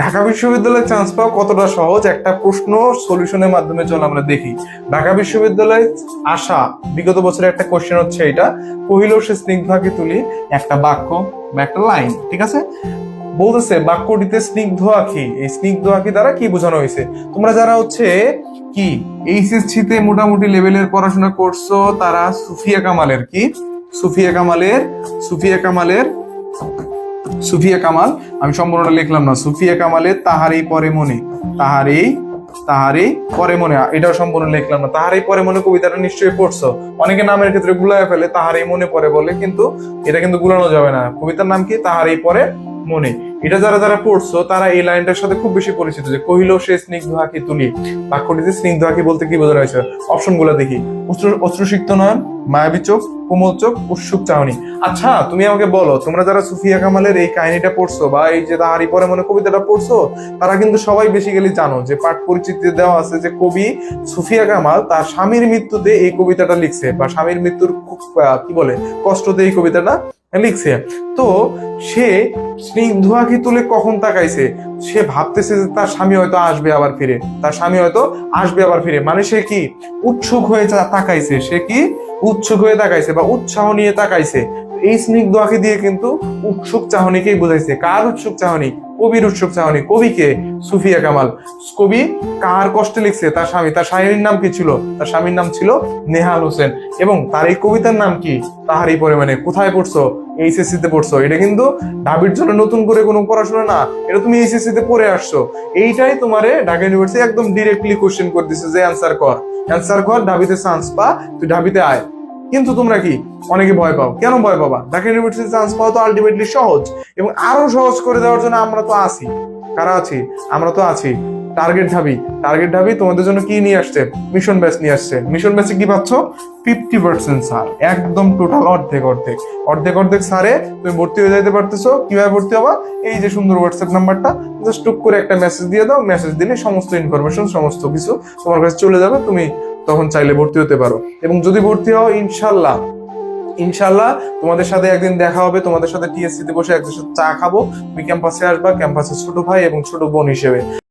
ঢাকা বিশ্ববিদ্যালয়ে চান্স পাওয়া কতটা সহজ? একটা প্রশ্ন সলিউশনের মাধ্যমে চলো আমরা দেখি। ঢাকা বিশ্ববিদ্যালয়ে আসা বিগত বছরের একটা কোশ্চেন হচ্ছে এটা। কহিল সে স্নিগ্ধাকে তুলি, একটা বাক্য বা একটা লাইন ঠিক আছে? বলতেছে, বাক্যটিতে স্নিগ্ধ আঁকি এই স্নিগ্ধ আঁকি দ্বারা কি বোঝানো হয়েছে? তোমরা যারা হচ্ছে কি এইচএসসি তে মোটামুটি লেভেলের পড়াশোনা করছ, তারা সুফিয়া কামালের কি? সুফিয়া কামালের সুফিয়া কামালের সুফিয়া কামাল। আমি সম্পূর্ণটা লিখলাম না। সুফিয়া কামালের তাহারই পরে মনে। তাহারই তাহারই পরে মনে। এটাও সম্পূর্ণ লিখলাম না। তাহারই পরে মনে কবিতাটা নিশ্চয়ই পড়ছো। অনেকে নামের ক্ষেত্রে গুলায় ফেলে তাহারই মনে পরে বলে, কিন্তু এটা কিন্তু গুলানো যাবে না। কবিতার নাম কি? তাহারই পরে মনে। এটা যারা যারা পড়ছো তারা এই লাইনটার সাথে খুব বেশি পরিচিত যে কহিল সে স্নিগ্ধ আঁকি তুলি। বাক্যটিতে স্নিগ্ধ আঁকি বলতে কি বোঝানো হয়েছে অপশনগুলো দেখি অশ্রুসিক্ত নয়ন মায়াবী চোখ কোমল চোখ উৎসুক চাহনি। আচ্ছা তুমি আমাকে বলো তোমরা যারা সুফিয়া কামালের এই কাহিনীটা পড়ছো বা এই যে তাহারি পরে মনে কবিতাটা পড়ছো তারা কিন্তু সবাই বেসিক্যালি জানো যে পাঠ পরিচিতি দেওয়া আছে যে কবি সুফিয়া কামাল তার স্বামীর মৃত্যুতে এই কবিতাটা লিখছে বা স্বামীর মৃত্যুর খুব, কি বলে কষ্টতে এই কবিতাটা লিখছে। তো সে স্নিগ্ধ তুলে কখন তাকাইছে? সে ভাবতেছে যে তার স্বামী হয়তো আসবে আবার ফিরে। তার স্বামী হয়তো আসবে আবার ফিরে। মানে সে কি? উৎসুক হয়ে তাকাইছে। সে কি? উৎসুক হয়ে তাকাইছে বা উৎসাহ নিয়ে তাকাইছে। এই স্নিগ্ধ দিয়ে কিন্তু উৎসুক চাহনিকেই বোঝাইছে। কার উৎসুক চাহনি? কবির উৎসুক চাহনি। কবিকে সুফিয়া কামাল। কবি কার কষ্টে লিখছে? তার স্বামী। তার স্বামীর নাম কি ছিল? তার স্বামীর নাম ছিল নেহাল হোসেন। এবং তার এই কবিতার নাম কি? তাহার তাহারই পরিমাণে। কোথায় পড়ছো? এইচএসসি তে পড়ছো। এটা কিন্তু ঢাবির জন্য নতুন করে কোনো পড়াশোনা না। এটা তুমি এইচএসসি তে পড়ে আসছো। এইটাই তোমারে ঢাকা ইউনিভার্সিটি একদম ডিরেক্টলি কোশ্চেন করে দিছে যে অ্যান্সার কর। অ্যান্সার কর, ঢাবিতে চান্স পা, তুই ঢাবিতে আয়। কিন্তু তোমরা কি অনেকে ভয় পাও? কেন ভয় পাবা? ঢাকা ইউনিভার্সিটি চান্স পাওয়া তো আলটিমেটলি সহজ এবং আরও সহজ করে দেওয়ার জন্য আমরা তো আছি। কারা আছি? আমরা তো আছি। টার্গেট ঢাবি টার্গেট ঢাবি তোমাদের জন্য কি নিয়ে আসছে? মিশন ব্যাচ নিয়ে আসছে। মিশন ব্যাচে কি পাচ্ছ? ফিফটি পার্সেন্ট স্যার একদম টোটাল অর্ধেক অর্ধেক। অর্ধেক অর্ধেক স্যারে তুমি ভর্তি হয়ে যাইতে পারতেছো। কীভাবে ভর্তি হবা? এই যে সুন্দর হোয়াটসঅ্যাপ নাম্বারটা জাস্ট টুক করে একটা মেসেজ দিয়ে দাও। মেসেজ দিলে সমস্ত ইনফরমেশন সমস্ত কিছু তোমার কাছে চলে যাবে। তুমি তখন চাইলে ভর্তি হতে পারো। এবং যদি ভর্তি হও, ইনশাল্লাহ ইনশাল্লাহ তোমাদের সাথে একদিন দেখা হবে, তোমাদের সাথে টিএসসিতে বসে একদিন সাথে চা খাব। তুমি ক্যাম্পাসে আসবা ক্যাম্পাসের ছোট ভাই এবং ছোট বোন হিসেবে।